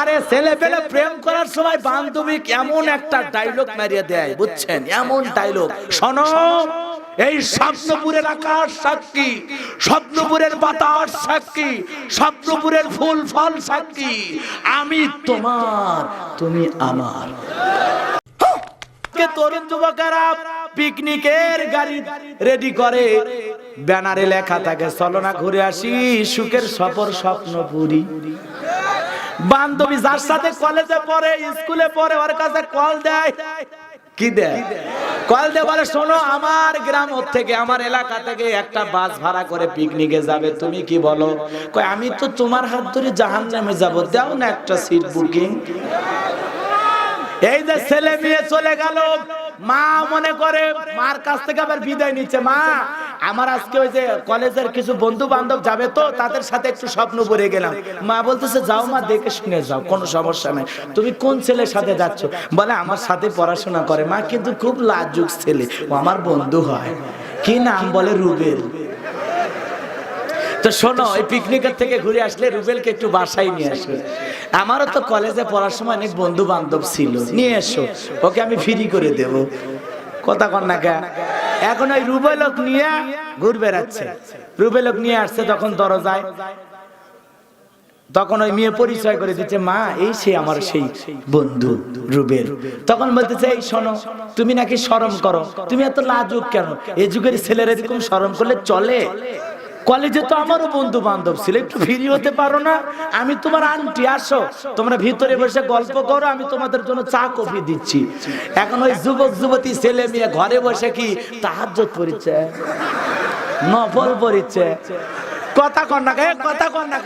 আরে ছেলে পেলে প্রেম করার সময় বান্ধবী এমন একটা ডায়লগ মারিয়ে দেয় বুঝছেন? এমন ডায়লগ শোনো। এই স্বপ্নপুরের আকাশ সাক্ষী স্বপ্নপুরের বাতাস সাক্ষী স্বপ্নপুরের ফুল ফল সাক্ষী। আমি তোমার তুমি আমার। কে তরুণ যুবকেরা পিকনিকের গাড়ি রেডি করে? ব্যানারে লেখা থাকে চলো না ঘুরে আসি সুখের সফর স্বপ্নপুরী। বান্ধবী যার সাথে কলেজে পড়ে স্কুলে পড়ে, ওর কাছে কল দেয়। কি দেয়? কল দিয়ে, বলে, শোনো, আমার গ্রাম থেকে, আমার এলাকা থেকে একটা বাস ভাড়া করে পিকনিকে যাবে। তুমি কি বলো? কয়, আমি তো তোমার হাত ধরে জাহান নামে যাব। দাও না একটা সিট বুকিং এই যে ছেলে মেয়ে চলে গেল। মা মনে করে, মার কাছ থেকে আবার বিদায় নিচ্ছে। মা, আমার আজকে ওই যে কলেজের কিছু বন্ধু বান্ধব যাবে তো, তাদের সাথে একটু স্বপ্ন পড়ে গেলাম। মা বলতেছে, যাও মা, দেখে শুনে যাও, কোনো সমস্যা নাই। তুমি কোন ছেলের সাথে যাচ্ছ? বলে, আমার সাথে পড়াশোনা করে। মা কিন্তু খুব লাজুক ছেলে আমার বন্ধু হয়। কি নাম বলে, রুবেল? তো শোনো, এই পিকনিকের থেকে ঘুরে আসলে রুবেলকে একটু বাসায় নিয়ে আসবে। আমারও তো কলেজে পড়ার সময় অনেক বন্ধু বান্ধব ছিল। নিয়ে এসো, ওকে আমি ফ্রি করে দেব। কথা কন না এখন ওই রুবেলক নিয়ে ঘুর বেড়াচ্ছে। রুবেলক নিয়ে আসছে, তখন দরজায়। তখন ওই মেয়ে পরিচয় করে দিচ্ছে, মা, এই সে আমার সেই বন্ধু রুবেল। তখন বলতেছে, এই শোনো, তুমি নাকি শরম করো। তুমি এত লাজুক কেন? এই যুগের ছেলেরা এরকম শরম করলে চলে? কলেজে তো আমারও বন্ধু বান্ধব ছিল, একটু ফ্রি হতে পারো না। আমি তোমার আন্টি, আসো। তোমরা ভিতরে বসে গল্প করো, আমি তোমাদের জন্য চা, কফি দিচ্ছি। এখন ওই যুবক, যুবতী ছেলে মেয়ে ঘরে বসে কি তাহাজ্জত পড়িচ্ছে নফল পড়িচ্ছে কথা কন না কথা কন না